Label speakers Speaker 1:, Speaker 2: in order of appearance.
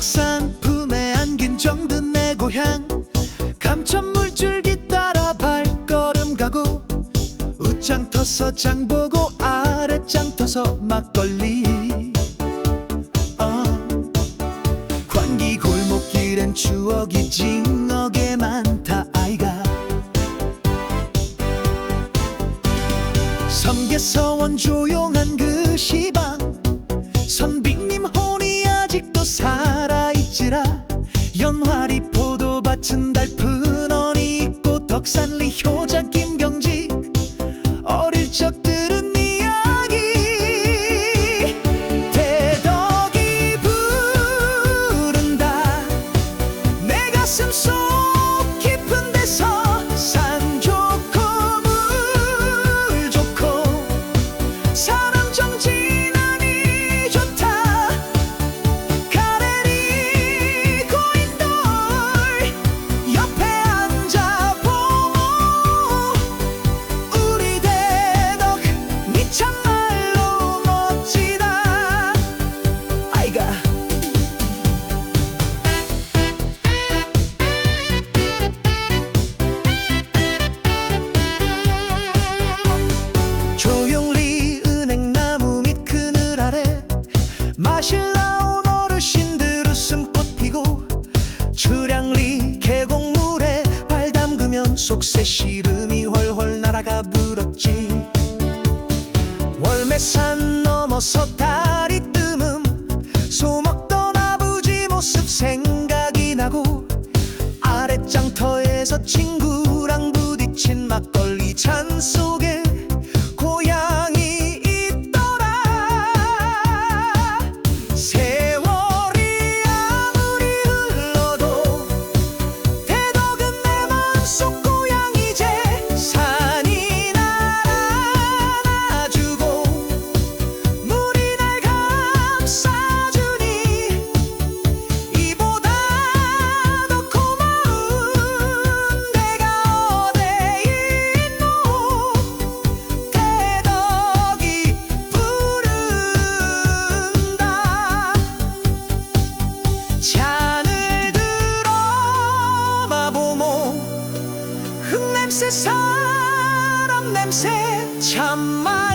Speaker 1: 덕산 품에 안긴 정든 내 고향. 감천 물줄기 따라 발걸음 가고 우짱 터서 장 보고 아래짱 터서 막걸리. 어. 관기 골목길엔 추억이 징하게 많다 아이가. 섬계서원 조용한 그 시방. 선비님 혼이 아직도 살아있지라 연화리 포도밭은 달픈 속새 시름이 훨훨 날아가 불었지. 월매산 넘어서 달이 뜸음 소 먹던 아버지 모습 생각이 나고 아랫장터에서 친구랑 부딪힌 막걸리 잔 속에 새 사람 냄새 참아.